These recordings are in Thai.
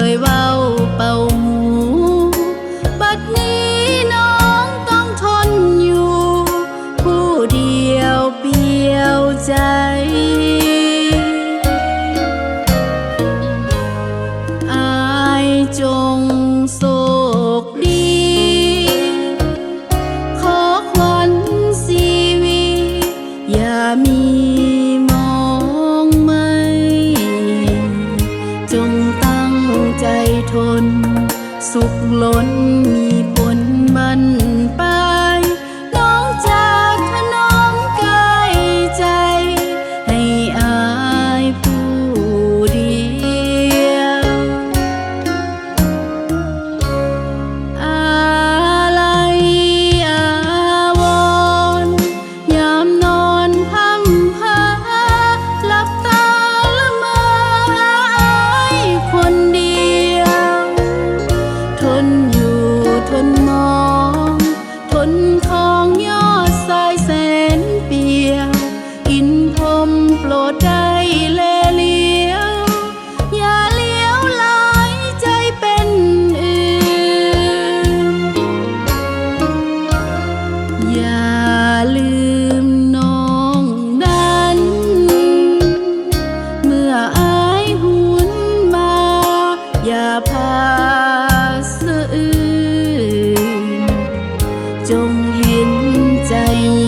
người vào trong hiến dây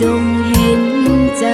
จงเห็นใจ